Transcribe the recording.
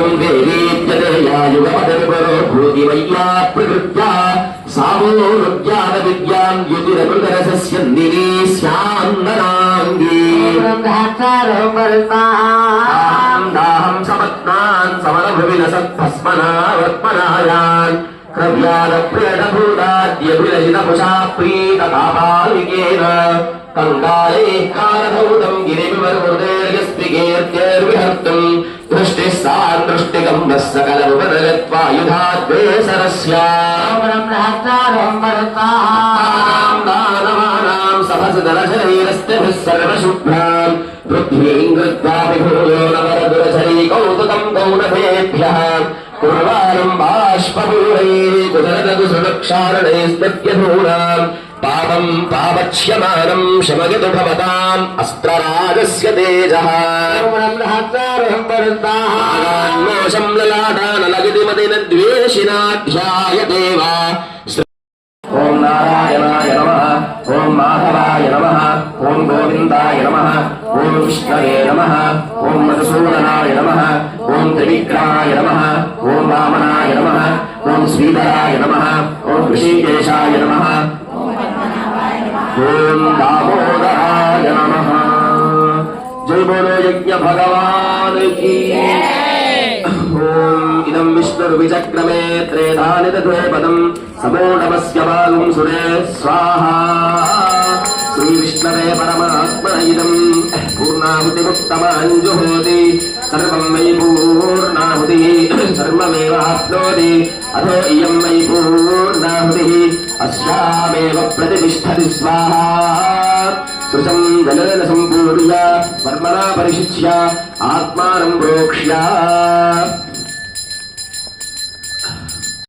త్వం వేదీత్యదేయాయుగపదవిపరో భూతి వయ్యా ప్రకృత్యా సామోరుజ్ఞాన విద్యాం యుతిరమృతరసస్యందినీ స్యాన్నరాంగీ అహం దాహం సమత్నాన్ సమరభువిలసత్భస్మనావర్త్మనాయాన్ క్రవ్యాల ప్రియడభూతాద్యభిలజిత పుషా ప్రీత తాపాలికేన కంగాళే కాలధౌతం గిరివివర్మృదేర్యస్త్రికేర్త్యేర్విహర్తం దృష్టిः गम्भः सकलम् वरगत्वायुधाद्वे सरस्याम् सहसदरशरीरस्तिभिः सर्वशुभ्राम् पृथ्वीम् कृत्वा विभूयो नवरदुरशरी कौतुकम् गौरवेभ्यः कुर्वारम् बाष्पभूरैः कुदरदुसृणक्षारणैस्तभ्यधूराम् పాపం పావక్ష్యమానం శమయతు భవతాం అస్త్రరాజస్య తేజః మోషం లలాటానలగితిమతిన ద్వేషినాధ్యాయదేవ ఓం నారాయణాయ నమః ఓం మాధవాయ నమః ఓం గోవిందాయ నమః ఓం విష్ణవే నమః ఓం మధుసూదనాయ నమః ఓం త్రివిక్రమాయ నమః ఓం వామనాయ నమః ఓం శ్రీధరాయ నమః ఓం ఋషికేశాయ నమః ఓం దామోదరాయ నమ జై బోలో యజ్ఞ భగవాన్ కీ ఓం ఇదం విష్ణుర్విచక్రమే త్రేధాని తథే పదం సమోఢమస్య బాలం సురే స్వాహ శ్రీ విష్ణవే పరమాత్మన ఇదం పూర్ణాహుతిముక్తమాంజుహోతి సర్వం వై పూర్ణాహుతి సర్వమేవాప్నోతి అథో ఇయం వై పూర్ణాహుతి తస్యామేవ ప్రతిష్టతి స్వాహా సృజం జలేన సంపూర్య వర్మణా పరిశిచ్య ఆత్మానం ప్రోక్ష్యా